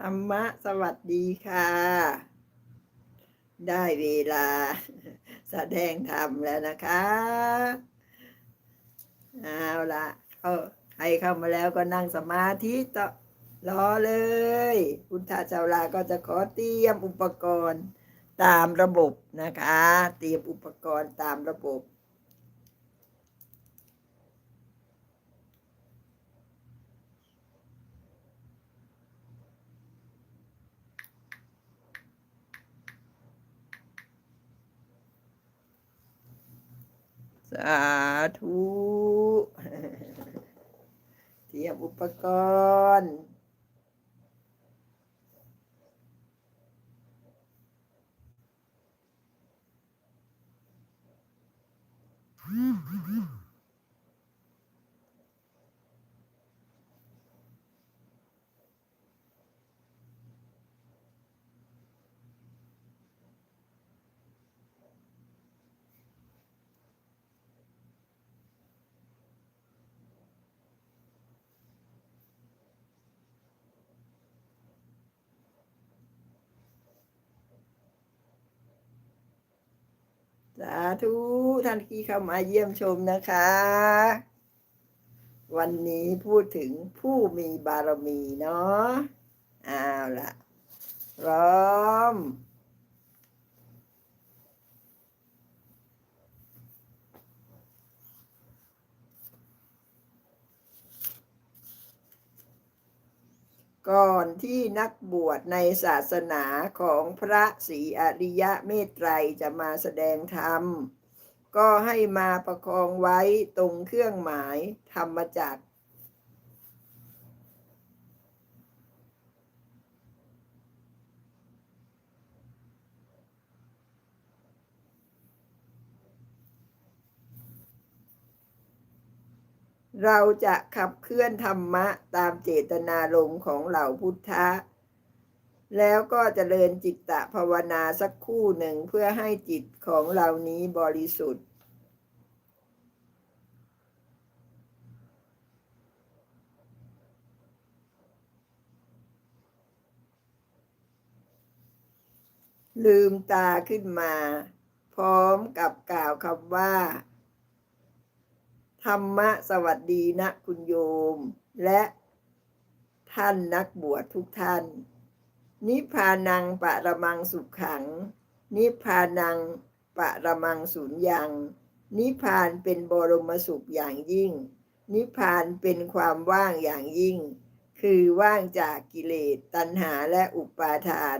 ธรรมะสวัสดีค่ะ ได้เวลา แสดงธรรมแล้วนะคะเอาละเข้าใครเข้ามาแล้วก็นั่งสมาธิต่อรอเลยพุทธเจ้าลาก็จะขอเตรียมอุปกรณ์ตามระบบนะคะ เตรียมอุปกรณ์ตามระบบ สาธุเตรียมอุปกรณ์ สาธุท่านที่เข้ามาเยี่ยมชมนะคะ วันนี้พูดถึงผู้มีบารมีเนาะเอาล่ะพร้อม ก่อนที่นักบวชในศาสนาของพระศรีอริยะเมตไตรจะมาแสดงธรรม ก็ให้มาประคองไว้ตรงเครื่องหมายธรรมจัก เราจะขับเคลื่อนธรรมะตามเจตนารมณ์ของเหล่าพุทธะ แล้วก็จเจริญจิตตภาวนาสักคู่หนึ่งเพื่อให้จิตของเรานี้บริสุทธิ์ ลืมตาขึ้นมา พร้อมกับกล่าวคำว่า ธรรมะสวัสดีนะคุณโยม และท่านนักบวชทุกท่าน นิพพานังปะระมังสุขขัง นิพพานังปะระมังสุญญัง นิพพานเป็นบรมสุขอย่างยิ่ง นิพพานเป็นความว่างอย่างยิ่ง คือว่างจากกิเลสตัณหาและอุปาทาน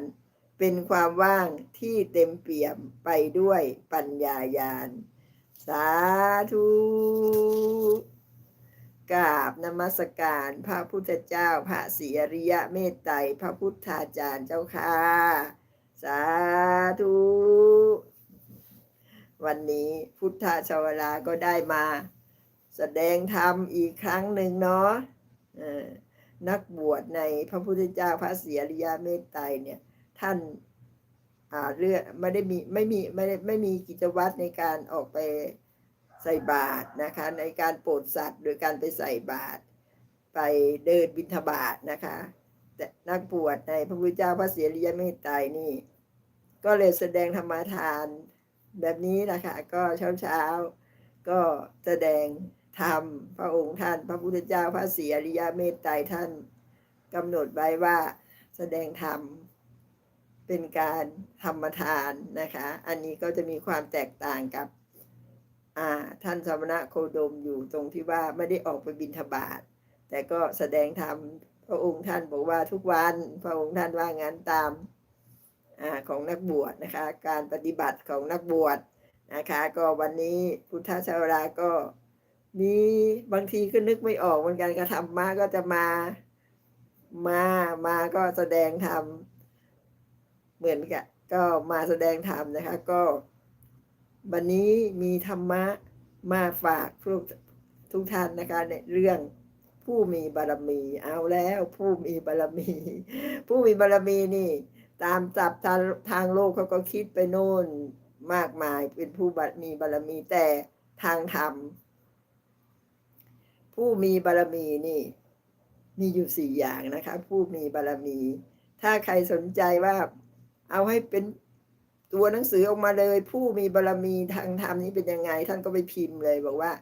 เป็นความว่างที่เต็มเปี่ยมไปด้วยปัญญาญาณ สาธุกราบนมัสการพระพุทธเจ้าพระศรีอริยะเมตไตรพระพุทธาจารย์เจ้าค่ะ สาธุ วันนี้พุทธชาวลาก็ได้มาแสดงธรรมอีกครั้งหนึ่งเนาะนักบวชในพระพุทธเจ้าพระศรีอริยะเมตไตรเนี่ย ท่าน เรื่องไม่ได้มีไม่มีไม่ได้ไม่มีกิจวัตรในการออกไปใส่บาตรนะคะ ในการโปรดสัตว์โดยการไปใส่บาตรไปเดินบิณฑบาตนะคะ แต่นักบวชในพระพุทธเจ้าพระเสียริยเมตไตรนี่ ก็เลยแสดงธรรมทานแบบนี้นะคะ ก็เช้าเช้าๆก็แสดงธรรมพระองค์ท่าน พระพุทธเจ้าพระศรีอริยเมตไตรท่านกำหนดไว้ว่าแสดงธรรม เป็นการธรรมทานนะคะ อันนี้ก็จะมีความแตกต่างกับท่านสมณะโคดมอยู่ตรงที่ว่าไม่ได้ออกไปบิณฑบาตแต่ก็แสดงธรรมพระองค์ท่านบอกว่าทุกวันพระองค์ท่านว่างั้นตามอของนักบวชนะคะ การปฏิบัติของนักบวชนะคะ ก็วันนี้พุทธชาวราก็มีบางทีก็นึกไม่ออกเหมือนกันกระทำมาก็จะมามามาก็แสดงธรรม เหมือนกับก็มาแสดงธรรมนะคะ ก็วันนี้มีธรรมะมาฝากทุกทุกท่านนะคะในเรื่องผู้มีบารมี เอาแล้วผู้มีบารมี ผู้มีบารมีนี่ ตามจับทางทางโลกเขาก็คิดไปโน่นมากมายเป็นผู้มีบารมีแต่ทางธรรม ผู้มีบารมีนี่ มีอยู่สี่อย่างนะคะ ผู้มีบารมี ถ้าใครสนใจว่า เอาให้เป็นตัวหนังสือออกมาเลย ผู้มีบารมีทางธรรมนี้เป็นยังไง ท่านก็ไปพิมพ์เลย บอกว่า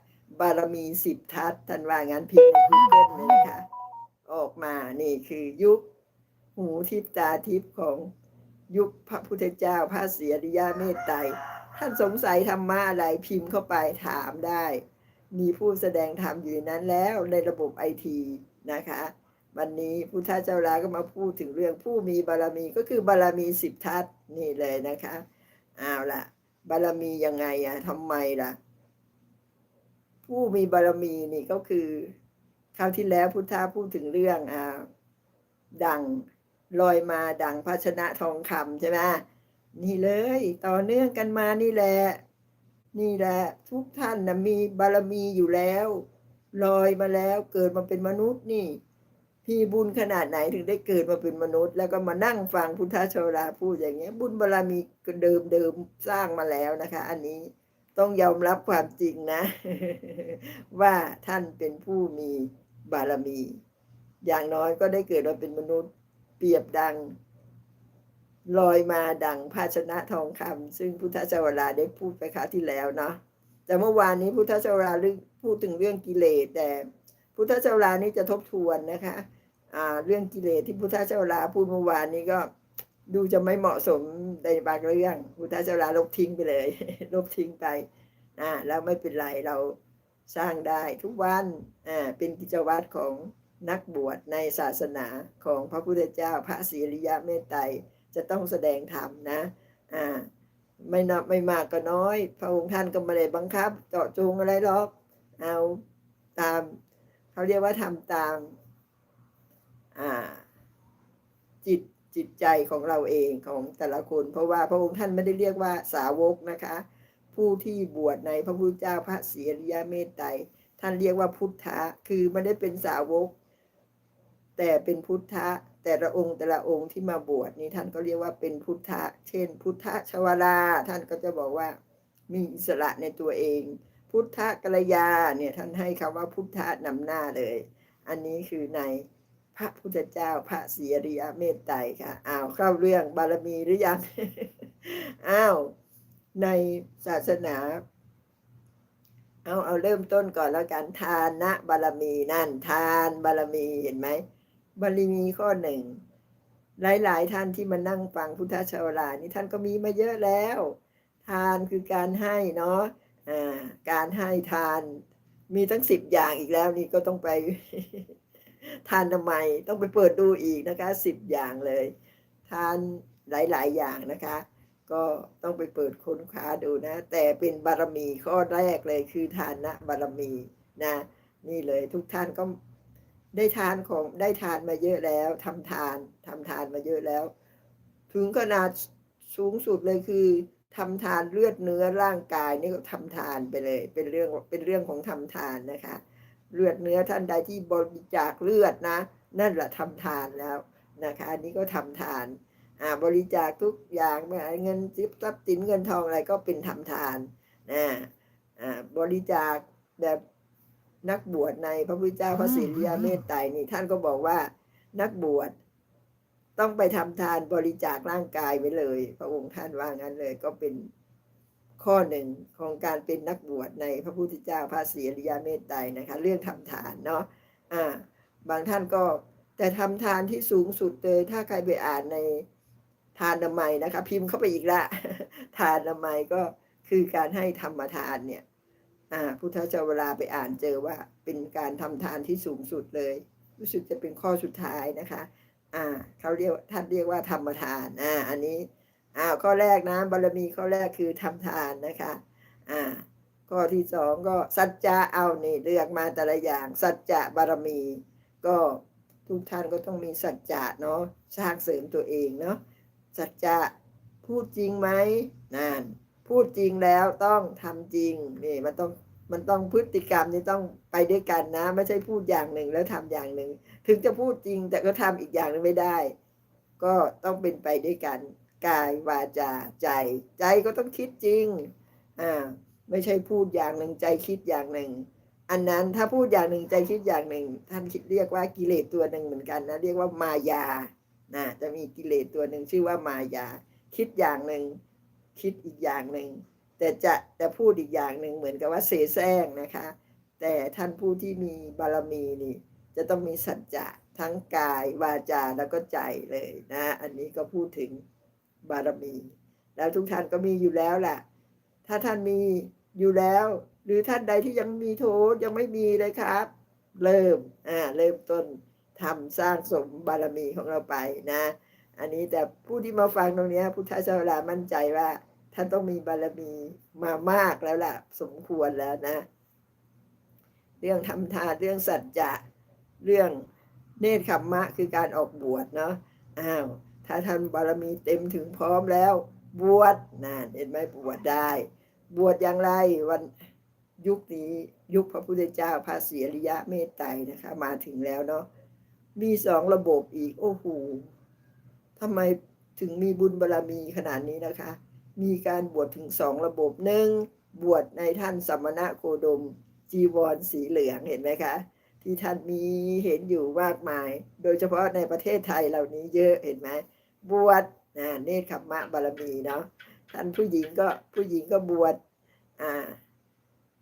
บารมีสิบทัศท่านว่างั้นพิมพ์ใน Google เลยนะคะออกมานี่คือยุค หูทิพตาทิพของยุคพระพุทธเจ้าพระเสียริยาเมตไตรท่านสงสัยธรรมะอะไรพิมพ์เข้าไปถามได้ มีผู้แสดงธรรมอยู่นั้นแล้วในระบบไอทีนะคะ วันนี้พุทธเจ้าลาก็มาพูดถึงเรื่องผู้มีบารมีก็คือบารมีสิบทัศน์นี่เลยนะคะเอาละบารมียังไงอะทำไมล่ะ ผู้มีบารมีนี่ก็คือคราวที่แล้วพุทธาพูดถึงเรื่องอ่าดังลอยมาดังภาชนะทองคำใช่ไหมนี่เลย ต่อเนื่องกันมานี่แหละ นี่แหละ ทุกท่านนะมีบารมีอยู่แล้ว ลอยมาแล้วเกิดมาเป็นมนุษย์นี่ พี่บุญขนาดไหนถึงได้เกิดมาเป็นมนุษย์ แล้วก็มานั่งฟังพุทธชาราพูดอย่างเงี้ย บุญบารมีเดิมเดิมสร้างมาแล้วนะคะ อันนี้ต้องยอมรับความจริงนะ ว่าท่านเป็นผู้มีบารมี อย่างน้อยก็ได้เกิดมาเป็นมนุษย์เปรียบดัง ลอยมาดังภาชนะทองคำซึ่งพุทธเจ้าวราได้พูดไปคราวที่แล้วเนาะแต่เมื่อวานนี้พุทธเจ้าวราพูดถึงเรื่องกิเลสแต่ พุทธเจ้าลานี่จะทบทวนนะคะอ่าเรื่องกิเลสที่พุทธเจ้าลาพูดเมื่อวานนี้ก็ดูจะไม่เหมาะสมในบางเรื่องพุทธเจ้าลาลบทิ้งไปเลย ลบทิ้งไปอ่าแล้วไม่เป็นไรเราสร้างได้ทุกวันอ่าเป็นกิจวัตรของนักบวชในศาสนาของพระพุทธเจ้า พระศีริยะเมตไตรจะต้องแสดงธรรมนะอ่าไม่นับไม่มากก็น้อย พระองค์ท่านก็ไม่ได้บังคับเจาะจงอะไรหรอกเอาตาม เขาเรียกว่าทำตามาจิตจิตใจของเราเองของแต่ละคน เพราะว่าพระองค์ท่านไม่ได้เรียกว่าสาวกนะคะ ผู้ที่บวชในพระพุทธเจ้าพระศรีอริยเมตไตรท่านเรียกว่าพุทธะคือไม่ได้เป็นสาวก แต่เป็นพุทธะแต่ละองค์แต่ละองค์ที่มาบวชนี่ท่านก็เรียกว่าเป็นพุทธะเช่น พุทธชวราท่านก็จะบอกว่ามีอิสระในตัวเอง พุทธกัลยาเนี่ยท่านให้คำว่าพุทธะนำหน้าเลย อันนี้คือในพระพุทธเจ้าพระศรีอริยเมตไตรค่ะอ้าวเข้าเรื่องบารมีหรือยังอ้าวในศาสนาเอาเอาเริ่มต้นก่อนแล้วกันทานะบารมีนั่นทานบารมีเห็นไหมบารมีข้อหนึ่งหลาย ๆ ท่านที่มานั่งฟังพุทธชาวลานี่ท่านก็มีมาเยอะแล้ว ทานคือการให้เนาะ การให้ทานมีทั้งสิบอย่างอีกแล้วนี่ก็ต้องไปทานทำไมต้องไปเปิดดูอีกนะคะสิบอย่างเลย ทานหลาย ๆ อย่างนะคะ ก็ต้องไปเปิดค้นคว้าดูนะ แต่เป็นบารมีข้อแรกเลยคือทานนะบารมีนะ นี่เลยทุกท่านก็ได้ทานของได้ทานมาเยอะแล้วทำทานทำทานมาเยอะแล้ว ถึงขนาดสูงสุดเลยคือ ทำทานเลือดเนื้อร่างกายนี่ก็ทำทานไปเลย เป็นเรื่องเป็นเรื่องของทำทานนะคะ เลือดเนื้อท่านใดที่บริจาคเลือดนะ นั่นแหละทำทานแล้วนะคะอันนี้ก็ทำทานอ่าบริจาคทุกอย่างไม่เงินจิบทรัพย์สินเงินทองอะไรก็เป็นทำทานนะอ่าบริจาคแบบนักบวชในพระพุทธเจ้าพระศรีริยเมตไตรนี่ท่านก็บอกว่านักบวช ต้องไปทำทานบริจาคร่างกายไว้เลย พระองค์ท่านว่างั้นเลยก็เป็นข้อหนึ่งของการเป็นนักบวชในพระพุทธเจ้าพระศรีอริยเมตไตรนะคะ เรื่องทำทานเนาะอ่าบางท่านก็แต่ทำทานที่สูงสุดเลยถ้าใครไปอ่านในทานนามัยนะคะ พิมพ์เข้าไปอีกละ ทานนามัยก็คือการให้ธรรมทานเนี่ยพุทธเจ้าเวลาไปอ่านเจอว่าเป็นการทำทานที่สูงสุดเลย รู้สึกจะเป็นข้อสุดท้ายนะคะ อ่าเขาเรียกท่านเรียกว่าธรรมทานอ่าอันนี้อ่าวข้อแรกนะบารมีข้อแรกคือทำทานนะคะอ่าข้อที่สองก็สัจจะเอานี่เลือกมาแต่ละอย่าง สัจจะบารมี ก็ทุกท่านก็ต้องมีสัจจะเนาะสร้างเสริมตัวเองเนาะสัจจะพูดจริงไหมนั่นพูดจริงแล้วต้องทำจริงนี่มันต้องมันต้องพฤติกรรมนี่ต้องไปด้วยกันนะ ไม่ใช่พูดอย่างหนึ่งแล้วทำอย่างหนึ่ง ถึงจะพูดจริงแต่ก็ทำอีกอย่างหนึงไม่ได้ ก็ต้องเป็นไปด้วยกันกายวาจาใจ ใจก็ต้องคิดจริงอ่าไม่ใช่พูดอย่างหนึ่งใจคิดอย่างหนึ่ง อันนั้นถ้าพูดอย่างหนึ่งใจคิดอย่างหนึ่ง ท่านคิดเรียกว่ากิเลสตัวหนึ่งเหมือนกันนะเรียกว่ามายานะจะมีกิเลสตัวหนึ่งชื่อว่ามายา คิดอย่างหนึ่งคิดอีกอย่างหนึ่งแต่จะจะพูดอีกอย่างหนึ่งเหมือนกับว่าเสแสร้งนะคะ แต่ท่านผู้ที่มีบารมีนี่ จะต้องมีสัจจะทั้งกาย วาจาแล้วก็ใจเลยนะ อันนี้ก็พูดถึงบารมี แล้วทุกท่านก็มีอยู่แล้วแหละถ้าท่านมีอยู่แล้ว หรือท่านใดที่ยังมีโทษยังไม่มีเลยครับ เริ่มอ่าเริ่มต้นทำสร้างสมบารมีของเราไปนะ อันนี้แต่ผู้ที่มาฟังตรงนี้พุทธเจ้าลามั่นใจว่า ท่านต้องมีบารมีมามากแล้วล่ะ สมควรแล้วนะ เรื่องทำทานเรื่องสัจจะ เรื่องเนคขมมะคือการออกบวชเนาะอ้าวถ้าท่านบารมีเต็มถึงพร้อมแล้ว บวชนะเห็นไหมบวชได้ บวชอย่างไรวันยุคนี้ยุคพระพุทธเจ้าพระศรีอริยะเมตไตรนะคะ มาถึงแล้วเนาะมีสองระบบอีก โอ้โหทำไมถึงมีบุญบารรมีขนาดนี้นะคะ มีการบวชถึงสองระบบหนึ่งบวชในท่านสมณะโคดมจีวรสีเหลืองเห็นไหมคะ ที่ท่านมีเห็นอยู่มากมาย โดยเฉพาะในประเทศไทยเหล่านี้เยอะเห็นไหมบวชนะเนคขมมะบารมีเนาะท่านผู้หญิงก็ผู้หญิงก็บวชอ่า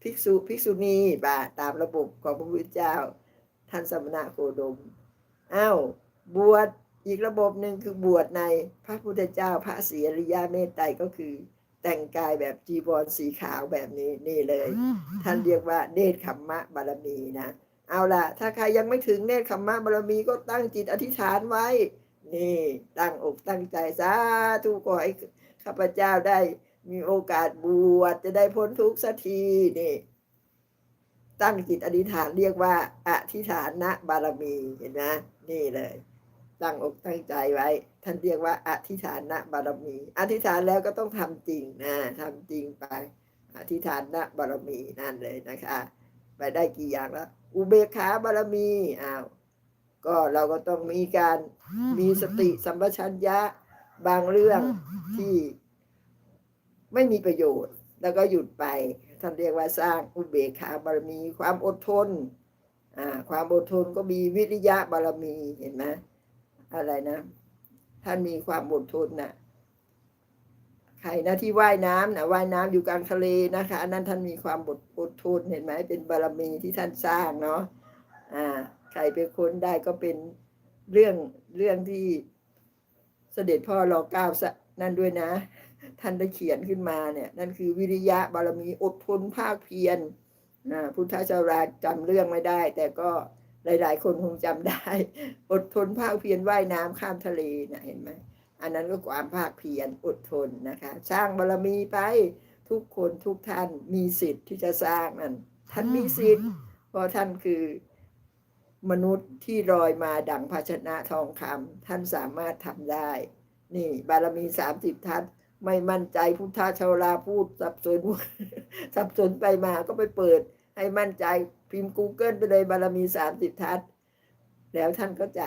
ภิกษุภิกษุณีบาตามระบบของพระพุทธเจ้า ท่านสมณะโคดมอ้าวบวชอีกระบบหนึ่งคือบวชในพระพุทธเจ้าพระศรีอริยเมตไตรก็คือ แต่งกายแบบจีวรสีขาวแบบนี้นี่เลย ท่านเรียกว่าเนตรขมมะบารมีนะ เอาล่ะ ถ้าใครยังไม่ถึงเนตรขมมะบารมีก็ตั้งจิตอธิษฐานไว้ นี่ตั้งอกตั้งใจสาธุขอให้ข้าพเจ้าได้มีโอกาสบวชจะได้พ้นทุกข์สักทีนี่ตั้งจิตอธิษฐานเรียกว่า อธิษฐานนะบารมีเห็นไหมนี่เลย ตั้งอกตั้งใจไว้ ท่านเรียกว่า อธิษฐานนะบารมี อธิษฐานแล้วก็ต้องทำจริงนะทำจริงไป อธิษฐานนะบารมีนั่นเลยนะคะ ไปได้กี่อย่างแล้ว อุเบกขาบารมีอ้าวก็เราก็ต้องมีการมีสติสัมปชัญญะบางเรื่องที่ไม่มีประโยชน์ แล้วก็หยุดไปท่านเรียกว่าสร้างอุเบกขาบารมี ความอดทนอ่าความอดทนก็มีวิริยะบารมีเห็นไหมอะไรนะ ท่านมีความอดทนน่ะ ใครนะที่ว่ายน้ำนะว่ายน้ำอยู่กลางทะเลนะคะอันนั้นท่านมีความอดอดทนเห็นไหมเป็นบารมีที่ท่านสร้างเนาะอ่าใครไปค้นได้ก็เป็นเรื่องเรื่องที่เสด็จพ่อรอเก้าสะนั่นด้วยนะ ท่านได้เขียนขึ้นมาเนี่ยนั่นคือวิริยะบารมีอดทนภาคเพียรอ่าพุทธเจ้าราจำเรื่องไม่ได้ แต่ก็หลาย ๆ คนคงจำได้ อดทนภาคเพียรว่ายน้ำข้ามทะเลนะเห็นไหม อันนั้นก็ความภาคเพียรอดทนนะคะ สร้างบารมีไปทุกคนทุกท่านมีสิทธิ์ที่จะสร้างนั่นท่านมีสิทธิ์ เพราะท่านคือมนุษย์ที่ลอยมาดังภาชนะทองคำท่านสามารถทำได้ นี่ บารมีสามสิบทัศน์ไม่มั่นใจพุทธชาวลาพูดสับสนสับสนไปมาก็ไปเปิด ให้มั่นใจพิมพ์ Google ไปเลยบารมีสามสิบทัศน์แล้วท่านก็จะ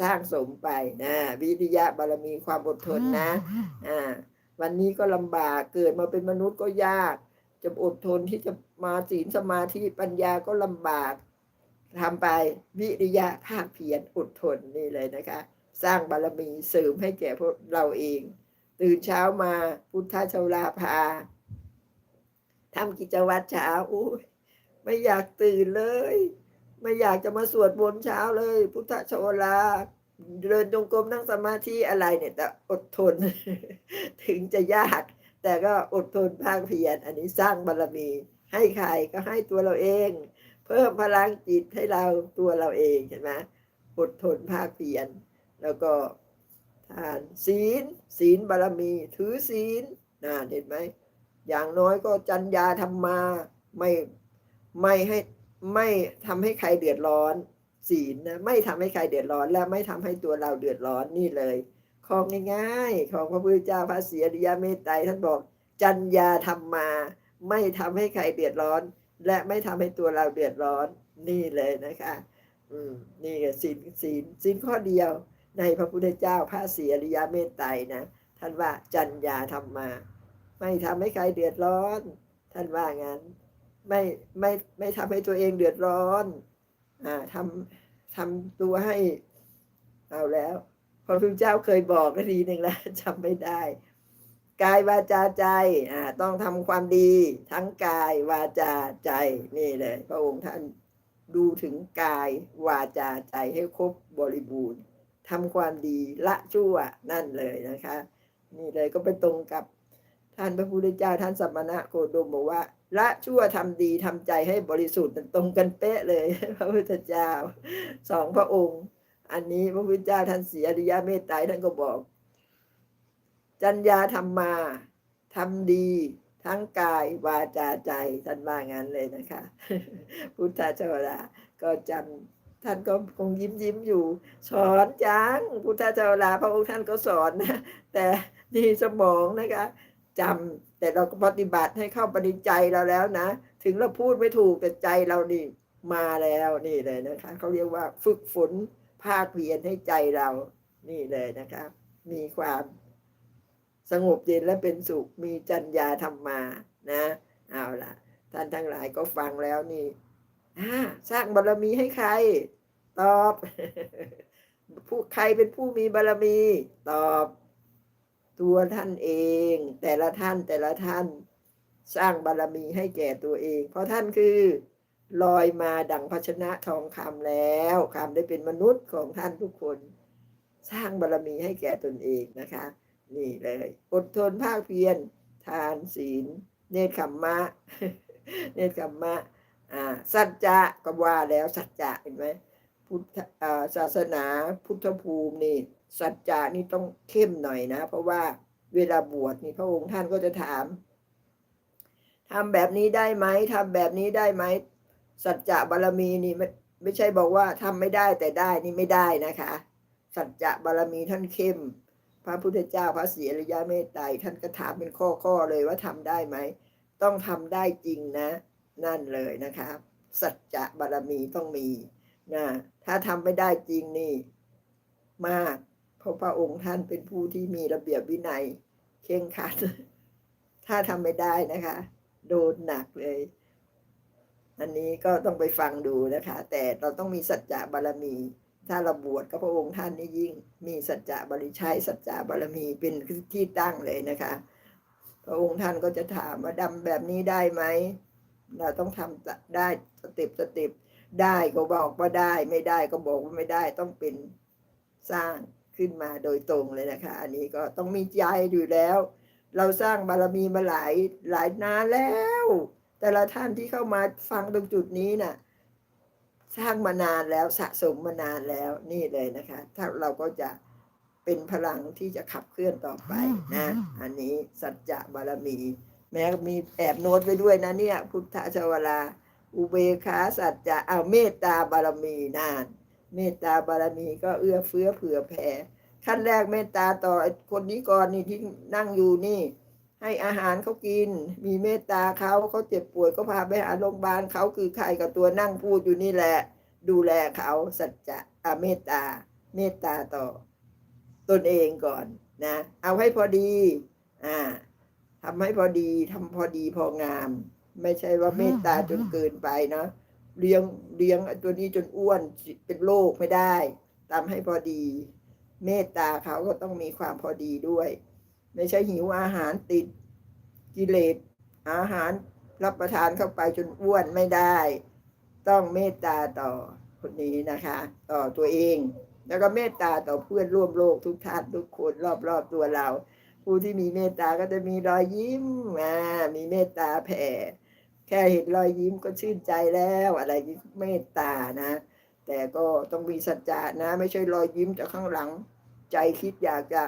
สร้างสมไปนะวิริยะบารมีความอดทนนะอ่าวันนี้ก็ลำบากเกิดมาเป็นมนุษย์ก็ยาก จะอดทนที่จะมาศีลสมาธิปัญญาก็ลำบากทำไปวิริยะภาคเพียรอดทนนี่เลยนะคะ สร้างบารมีเสริมให้แก่พวกเราเอง ตื่นเช้ามาพุทธชาวลาพาทำกิจวัตรเช้าอุ้ยไม่อยากตื่นเลย ไม่อยากจะมาสวดมนต์เช้าเลย พุทธชวลาเดินจงกรมนั่งสมาธิอะไรเนี่ยแต่อดทน ถึงจะยาก แต่ก็อดทนภาคเพียรอันนี้สร้างบารมี ให้ใครก็ให้ตัวเราเอง เพิ่มพลังจิตให้เราตัวเราเองเห็นไหมอดทนภาคเพียรแล้วก็ทานศีล ศีลบารมี ถือศีลนะเห็นไหมอย่างน้อยก็จัญญาธรรมาไม่ไม่ให้ ไม่ทำให้ใครเดือดร้อนศีลนะไม่ทำให้ใครเดือดร้อนและไม่ทำให้ตัวเราเดือดร้อนนี่เลยของง่ายๆ ของพระพุทธเจ้าพระศรีอริยเมตไตรท่านบอกจัญญาธรรมาไม่ทำให้ใครเดือดร้อน และไม่ทำให้ตัวเราเดือดร้อนนี่เลยนะคะ อืมนี่ก็ศีลศีลศีลข้อเดียว ในพระพุทธเจ้าพระศรีอริยเมตไตรนะท่านว่าจัญญาธรรมาไม่ทำให้ใครเดือดร้อน ท่านว่างั้น ไม่ไม่ไม่ทำให้ตัวเองเดือดร้อน อ่าทำทำตัวให้เอาแล้วพระพุทธเจ้าเคยบอกก็ทีหนึ่งแล้วจำไม่ได้ กายวาจาใจอ่าต้องทำความดี ทั้งกายวาจาใจนี่เลย พระองค์ท่านดูถึงกายวาจาใจให้ครบบริบูรณ์ทำความดีละชั่วนั่นเลยนะคะ นี่เลยก็ไปตรงกับท่านพระพุทธเจ้าท่านสัมมาณะโคดมบอกว่า ละชั่วทำดีทำใจให้บริสุทธิ์ตรงกันเป๊ะเลย พระพุทธเจ้าสองพระองค์ อันนี้พระพุทธเจ้าท่านเสียอริยเมตไตรท่านก็บอก จัญญาธรรมาทำดีทั้งกายวาจาใจท่านว่างั้นเลยนะคะ พุทธเจ้าลาก็จำท่านก็คงยิ้มยิ้มอยู่ สอนจังพุทธเจ้าลาพระองค์ท่านก็สอนนะแต่นี่สมองนะคะจำ แต่เราก็ปฏิบัติให้เข้าปในใจเราแล้วนะ ถึงเราพูดไม่ถูกแต่ใจเรานี่มาแล้วนี่เลยนะคะเขาเรียกว่าฝึกฝนภาคเพียรให้ใจเรานี่เลยนะคะ มีความสงบเย็นและเป็นสุขมีจัญญาธรรมานะเอาล่ะ ท่านทั้งหลายก็ฟังแล้วนี่สร้างบารมีให้ใคร ตอบผู้ใครเป็นผู้มีบารมี ตอบ ตัวท่านเอง แต่ละท่านแต่ละท่านสร้างบารมีให้แก่ตัวเอง เพราะท่านคือลอยมาดังภาชนะทองคำแล้วคำได้เป็นมนุษย์ของท่านทุกคน สร้างบารมีให้แก่ตนเองนะคะ นี่เลย อดทนภาคเพียรทานศีล เนคขมมะ เนคขมมะอ่าสัจจะก็ว่าแล้วสัจจะเห็นไหมพุทธศาสนาพุทธภูมินี่ สัจจะนี่ต้องเข้มหน่อยนะ เพราะว่าเวลาบวชนี่พระองค์ท่านก็จะถามทำแบบนี้ได้ไหมทำแบบนี้ได้ไหมสัจจะบารมีนี่ไม่ไม่ใช่บอกว่าทำไม่ได้แต่ได้นี่ไม่ได้นะคะ สัจจะบารมีท่านเข้ม พระพุทธเจ้าพระศรีอริยเมตไตรท่านก็ถามเป็นข้อข้อๆเลยว่าทำได้ไหมต้องทำได้จริงนะ นั่นเลยนะคะ สัจจะบารมีต้องมีนะถ้าทำไม่ได้จริงนี่มาก ราะพระองค์ท่านเป็นผู้ที่มีระเบียบวินัยเข่งขัด ถ้าทำไม่ได้นะคะ โดนหนักเลย อันนี้ก็ต้องไปฟังดูนะคะ แต่เราต้องมีสัจจะบารมี ถ้าเราบวชกับพระองค์ท่านนี่ยิ่ง มีสัจจะบริชัยสัจจะบารมีเป็นที่ตั้งเลยนะคะ พระองค์ท่านก็จะถามว่าดำแบบนี้ได้ไหม เราต้องทำได้สเต็ปสเต็ปได้ก็บอกว่าได้ ไม่ได้ก็บอกว่าไม่ได้ต้องเป็นสร้าง ขึ้นมาโดยตรงเลยนะคะ อันนี้ก็ต้องมีใจอยู่แล้ว เราสร้างบารมีมาหลายหลายนานแล้ว แต่ละท่านที่เข้ามาฟังตรงจุดนี้น่ะสร้างมานานแล้วสะสมมานานแล้วนี่เลยนะคะ ถ้าเราก็จะเป็นพลังที่จะขับเคลื่อนต่อไปนะ อันนี้สัจจะบารมี แม้มีแอบโน้ตไว้ด้วยนะเนี่ย พุทธชวลา อุเบกขาสัจจะเอาเมตตาบารมีนาน เมตตาบารมีก็เอื้อเฟื้อเผื่อแผ่ขั้นแรกเมตตาต่อคนนี้ก่อนนี่ที่นั่งอยู่นี่ ให้อาหารเขากิน มีเมตตาเขาเขาเจ็บป่วยก็พาไปหาโรงพยาบาลเขาคือใครกับตัวนั่งพูดอยู่นี่แหละ ดูแลเขาสัจจะอาเมตตา เมตตาต่อ ตนเองก่อนนะ เอาให้พอดี อ่าทำให้พอดีทำพอดีพองาม ไม่ใช่ว่าเมตตาจนเกินไปเนาะ เลี้ยงเลี้ยงตัวนี้จนอ้วนเป็นโรคไม่ได้ทำให้พอดี เมตตาเขาก็ต้องมีความพอดีด้วย ไม่ใช่หิวอาหารติดกิเลสอาหารรับประทานเข้าไปจนอ้วนไม่ได้ ต้องเมตตาต่อคนนี้นะคะ ต่อตัวเอง แล้วก็เมตตาต่อเพื่อนร่วมโลกทุกท่านทุกคนรอบๆตัวเรา ผู้ที่มีเมตตาก็จะมีรอยยิ้มอ่ามีเมตตาแผ่ แค่เห็นรอยยิ้มก็ชื่นใจแล้วอะไรเมตตานะ แต่ก็ต้องมีสัจจะนะ ไม่ใช่รอยยิ้มจากข้างหลัง ใจคิดอยากจะ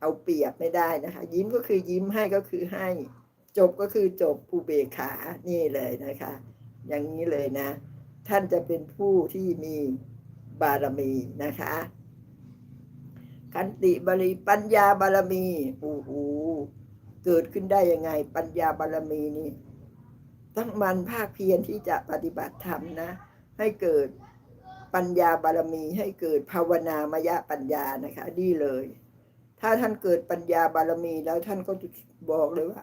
เอาเปรียบไม่ได้นะคะ ยิ้มก็คือยิ้มให้ก็คือให้ จบก็คือจบอุเบขานี่เลยนะคะ อย่างนี้เลยนะ ท่านจะเป็นผู้ที่มีบารมีนะคะขันติบาลีปัญญาบารมีโอ้โหเกิดขึ้นได้ยังไง ปัญญาบารมีนี่ ต้องมันภาคเพียรที่จะปฏิบัติธรรมนะ ให้เกิดปัญญาบารมีให้เกิดภาวนามยปัญญานะคะนี่เลย ถ้าท่านเกิดปัญญาบารมีแล้วท่านก็จะบอกเลยว่า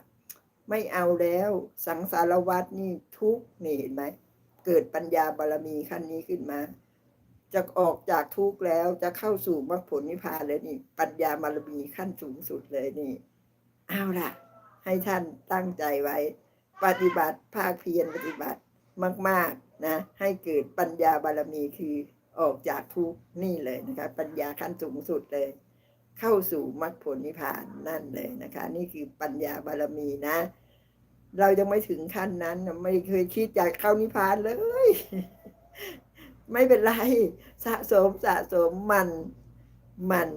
ไม่เอาแล้วสังสารวัตรนี่ทุกข์นี่เห็นไหมเกิดปัญญาบารมีขั้นนี้ขึ้นมาจะออกจากทุกข์แล้วจะเข้าสู่มรรคผลนิพพานเลยนี่ ปัญญาบารมีขั้นสูงสุดเลยนี่ เอาล่ะ ให้ท่านตั้งใจไว้ ปฏิบัติภาคเพียรปฏิบัติมาก ๆ นะ ให้เกิดปัญญาบารมีคือออกจากทุกนี่เลยนะคะ ปัญญาขั้นสูงสุดเลย เข้าสู่มรรคผลนิพพานนั่นเลยนะคะ นี่คือปัญญาบารมีนะ เรายังไม่ถึงขั้นนั้นไม่เคยคิดอยากเข้านิพพานเลย ไม่เป็นไรสะสมสะสมมันมัน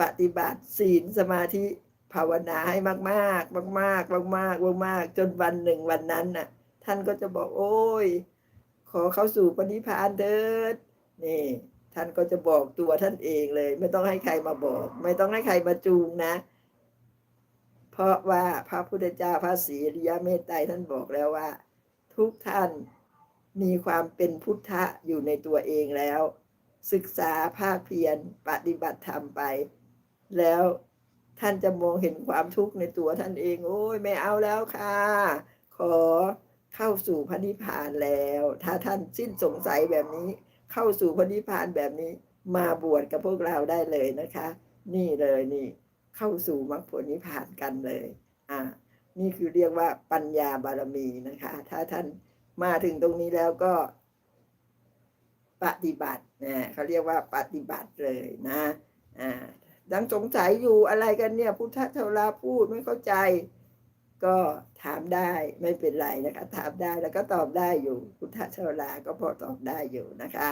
ปฏิบัติศีลสมาธิ ภาวนาให้มาก ๆ มากๆมากๆมากๆมากจนวันหนึ่งวันนั้นน่ะ ท่านก็จะบอก โอ้ย ขอเข้าสู่ปณิพพานเถิดนี่ท่านก็จะบอกตัวท่านเองเลย ไม่ต้องให้ใครมาบอก ไม่ต้องให้ใครมาจูงนะ เพราะว่าพระพุทธเจ้าพระศรีอริยเมตไตรท่านบอกแล้วว่า ทุกท่านมีความเป็นพุทธะอยู่ในตัวเองแล้ว ศึกษาภาคเพียรปฏิบัติธรรมไป แล้ว ท่านจะมองเห็นความทุกข์ในตัวท่านเอง โอ้ยไม่เอาแล้วค่ะ ขอเข้าสู่พระนิพพานแล้ว ถ้าท่านสิ้นสงสัยแบบนี้ เข้าสู่พระนิพพานแบบนี้ มาบวชกับพวกเราได้เลยนะคะ นี่เลยนี่ เข้าสู่มรรคผลนิพพานกันเลย อ่า นี่คือเรียกว่าปัญญาบารมีนะคะ ถ้าท่านมาถึงตรงนี้แล้วก็ ปฏิบัตินะเขาเรียกว่าปฏิบัติเลยนะ อ่า ดังสงสัยอยู่อะไรกันเนี่ย พุทธเทวราพูดไม่เข้าใจ ก็ถามได้ไม่เป็นไรนะคะ ถามได้แล้วก็ตอบได้อยู่ พุทธเทวราก็พอตอบได้อยู่นะคะ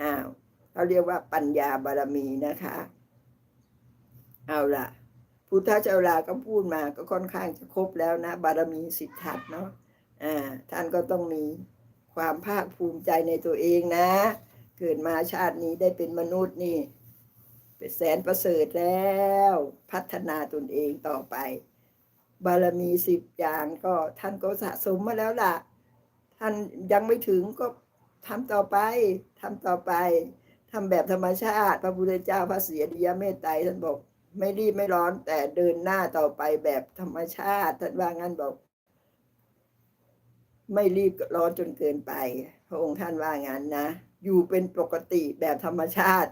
อ้าวเขาเรียกว่าปัญญาบารมีนะคะ เอาล่ะ พุทธเจ้าลาก็พูดมาก็ค่อนข้างจะครบแล้วนะ บารมีสิทธัตเนาะอ่าท่านก็ต้องมีความภาคภูมิใจในตัวเองนะ เกิดมาชาตินี้ได้เป็นมนุษย์นี่ เป็นแสนประเสริฐแล้ว พัฒนาตนเองต่อไป บารมีสิบอย่างก็ท่านก็สะสมมาแล้วล่ะ ท่านยังไม่ถึงก็ทำต่อไปทำต่อไปทำแบบธรรมชาติ พระพุทธเจ้าพระศรีอริยเมตไตรท่านบอก ไม่รีบไม่ร้อนแต่เดินหน้าต่อไปแบบธรรมชาติท่านว่างั้นบอก ไม่รีบร้อนจนเกินไป พระองค์ท่านว่างั้นนะ อยู่เป็นปกติแบบธรรมชาติ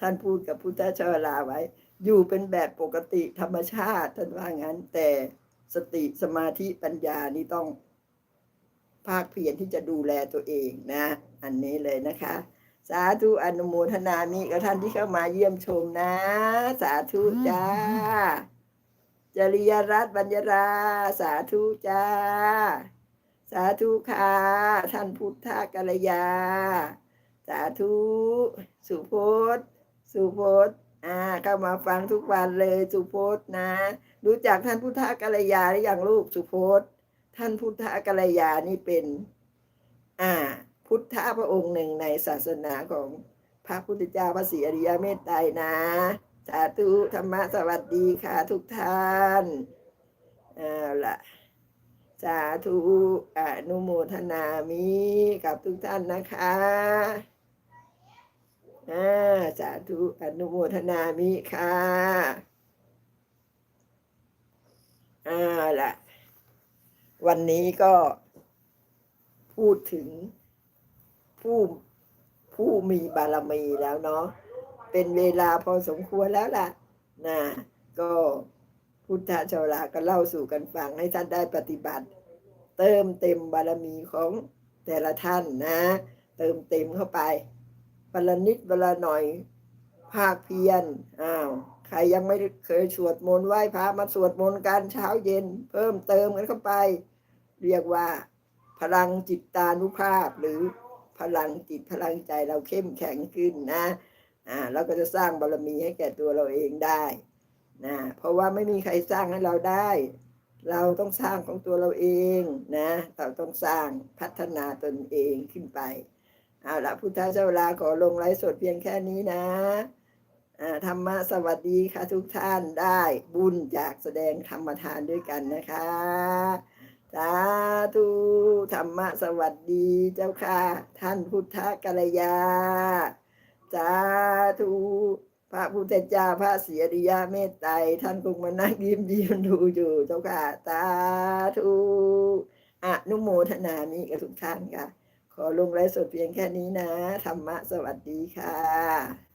ท่านพูดกับพุทธเจ้าลาไว้ อยู่เป็นแบบปกติธรรมชาติ ท่านว่างั้น แต่สติสมาธิปัญญานี่ต้องภาคเพียรที่จะดูแลตัวเองนะ อันนี้เลยนะคะ สาธุอนุโมทนามีกับท่านที่เข้ามาเยี่ยมชมนะ สาธุจ้า จริยรัตน์บัญญารา สาธุจ้า สาธุค่ะ ท่านพุทธกัลยา สาธุสุพจน์สุพจน์อ่าเข้ามาฟังทุกวันเลยสุพจน์นะ รู้จักท่านพุทธกัลยาหรือยังลูกสุพจน์ ท่านพุทธกัลยานี่เป็น อ่า พุทธพระองค์หนึ่งในศาสนาของพระพุทธเจ้าพระศรีอริยเมตไตรนะ สาธุธรรมะสวัสดีค่ะทุกท่านเอาล่ะสาธุอนุโมทนามีกับทุกท่านนะคะ อ่าสาธุอนุโมทนามีค่ะอ่าล่ะวันนี้ก็พูดถึงผู้ผู้มีบารมีแล้วเนาะเป็นเวลาพอสมควรแล้วล่ะนะก็พุทธเจ้าลาก็เล่าสู่กันฟังให้ท่านได้ปฏิบัติ เติมเต็มบารมีของแต่ละท่านนะ เติมเต็มเข้าไป วันละนิดวันละหน่อย ภาคเพียรอ้าวใครยังไม่เคยสวดมนต์ไหว้พระมาสวดมนต์กันเช้าเย็น เพิ่มเติมกันเข้าไป เรียกว่า พลังจิตตานุภาพหรือพลังจิตพลังใจเราเข้มแข็งขึ้นนะอ่าเราก็จะสร้างบารมีให้แก่ตัวเราเองได้นะเพราะว่าไม่มีใครสร้างให้เราได้ เราต้องสร้างของตัวเราเองนะ เราต้องสร้างพัฒนาตนเองขึ้นไป เอาละพุทธเจ้าลาขอลงไลฟ์สดเพียงแค่นี้นะธรรมะสวัสดีค่ะทุกท่านได้บุญจากแสดงธรรมทานด้วยกันนะคะสาธุธรรมะสวัสดีเจ้าค่ะ ท่านพุทธกัลยาสาธุพระพุทธเจ้าพระศรีอริยเมตไตรท่านคงมานั่งยิ้มยิ้มดูอยู่เจ้าค่ะสาธุอนุโมทนามีกับทุกท่านค่ะ ขอลงไลฟ์สดเพียงแค่นี้นะ ธรรมะสวัสดีค่ะ